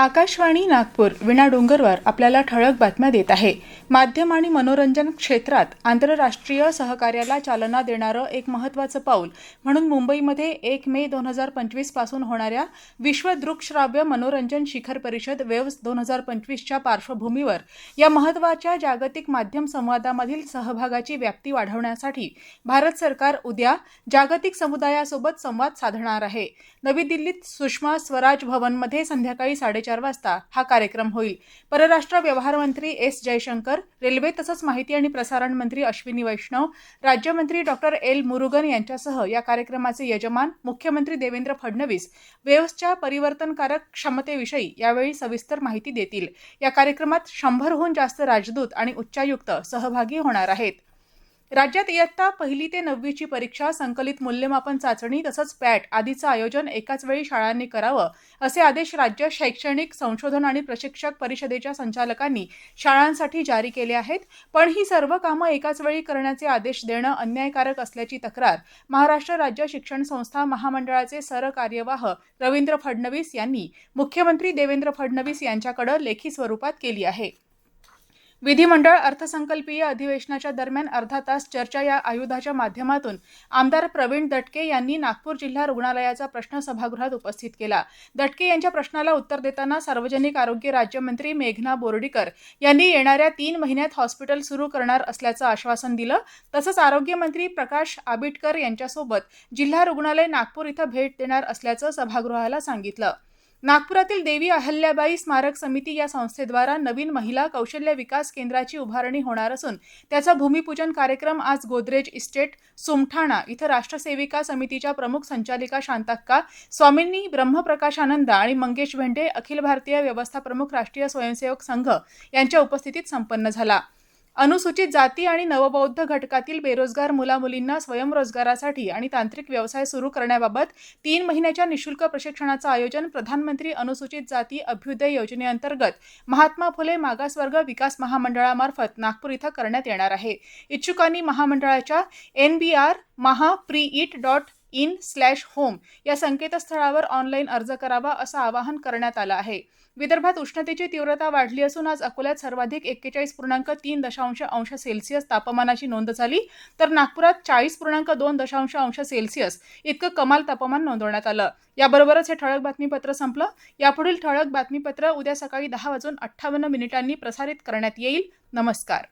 आकाशवाणी नागपूर विणा डोंगरवर आपल्याला ठळक बातम्या देत आहे. माध्यम आणि मनोरंजन क्षेत्रात आंतरराष्ट्रीय सहकार्याला चालना देणारं एक महत्त्वाचं पाऊल म्हणून मुंबईमध्ये एक मे दोन हजार पंचवीसपासून होणाऱ्या विश्व दृकश्राव्य मनोरंजन शिखर परिषद वेव्स दोन हजार पंचवीसच्या पार्श्वभूमीवर या महत्त्वाच्या जागतिक माध्यम संवादामधील सहभागाची व्याप्ती वाढवण्यासाठी भारत सरकार उद्या जागतिक समुदायासोबत संवाद साधणार आहे. नवी दिल्लीत सुषमा स्वराज भवनमध्ये संध्याकाळी साडेचार वाजता हा कार्यक्रम होईल. परराष्ट्र व्यवहार मंत्री एस जयशंकर रेल्वे तसंच माहिती आणि प्रसारण मंत्री अश्विनी वैष्णव राज्यमंत्री डॉक्टर एल मुरुगन यांच्यासह या कार्यक्रमाचे यजमान मुख्यमंत्री देवेंद्र फडणवीस वेव्सच्या परिवर्तनकारक क्षमतेविषयी यावेळी सविस्तर माहिती देतील. या कार्यक्रमात शंभरहून जास्त राजदूत आणि उच्चायुक्त सहभागी होणार आहेत. राज्यात इयत्ता पहिली ते नववीची परीक्षा संकलित मूल्यमापन चाचणी तसंच पॅट आदीचं आयोजन एकाच वेळी शाळांनी करावं असे आदेश राज्य शैक्षणिक संशोधन आणि प्रशिक्षक परिषदेच्या संचालकांनी शाळांसाठी जारी केले आहेत. पण ही सर्व कामं एकाच वेळी करण्याचे आदेश देणं अन्यायकारक असल्याची तक्रार महाराष्ट्र राज्य शिक्षण संस्था महामंडळाचे सरकार्यवाह रवींद्र फडणवीस यांनी मुख्यमंत्री देवेंद्र फडणवीस यांच्याकडे लेखी स्वरूपात केली आहे. विधिमंडळ अर्थसंकल्पीय अधिवेशनाच्या दरम्यान अर्धा तास चर्चा या आयुधाच्या माध्यमातून आमदार प्रवीण दटके यांनी नागपूर जिल्हा रुग्णालयाचा प्रश्न सभागृहात उपस्थित केला. दटके यांच्या प्रश्नाला उत्तर देताना सार्वजनिक आरोग्य राज्यमंत्री मेघना बोर्डीकर यांनी येणाऱ्या तीन महिन्यात हॉस्पिटल सुरू करणार असल्याचं आश्वासन दिलं. तसंच आरोग्यमंत्री प्रकाश आबिटकर यांच्यासोबत जिल्हा रुग्णालय नागपूर इथं भेट देणार असल्याचं सभागृहाला सांगितलं. नागपुरातील देवी अहल्याबाई स्मारक समिती या संस्थेद्वारा नवीन महिला कौशल्य विकास केंद्राची उभारणी होणार असून त्याचा भूमिपूजन कार्यक्रम आज गोदरेज इस्टेट सुमठाणा इथं राष्ट्रसेविका समितीच्या प्रमुख संचालिका शांताक्का स्वामींनी ब्रह्मप्रकाशानंद आणि मंगेश भेंडे अखिल भारतीय व्यवस्था प्रमुख राष्ट्रीय स्वयंसेवक संघ यांच्या उपस्थितीत संपन्न झाला. अनुसूचित जाती आणि नवबौद्ध घटकातील बेरोजगार मुलामुलींना स्वयंरोजगारासाठी आणि तांत्रिक व्यवसाय सुरू करण्याबाबत तीन महिन्याच्या निशुल्क प्रशिक्षणाचं आयोजन प्रधानमंत्री अनुसूचित जाती अभ्युदय योजनेअंतर्गत महात्मा फुले मागासवर्ग विकास महामंडळामार्फत नागपूर इथं करण्यात येणार आहे. इच्छुकांनी महामंडळाच्या N B R Maha pre it dot in slash home या संकेतस्थळावर ऑनलाईन अर्ज करावा असं आवाहन करण्यात आलं आहे. विदर्भात उष्णतेची तीव्रता वाढली असून आज अकोल्यात सर्वाधिक एक्केचाळीस पूर्णांक तीन दशांश अंश सेल्सिअस तापमानाची नोंद झाली तर नागपुरात चाळीस पूर्णांक दोन दशांश अंश सेल्सिअस इतकं कमाल तापमान नोंदवण्यात आलं. याबरोबरच हे ठळक बातमीपत्र संपलं. यापुढील ठळक बातमीपत्र उद्या सकाळी दहा वाजून अठ्ठावन्न मिनिटांनी प्रसारित करण्यात येईल. नमस्कार.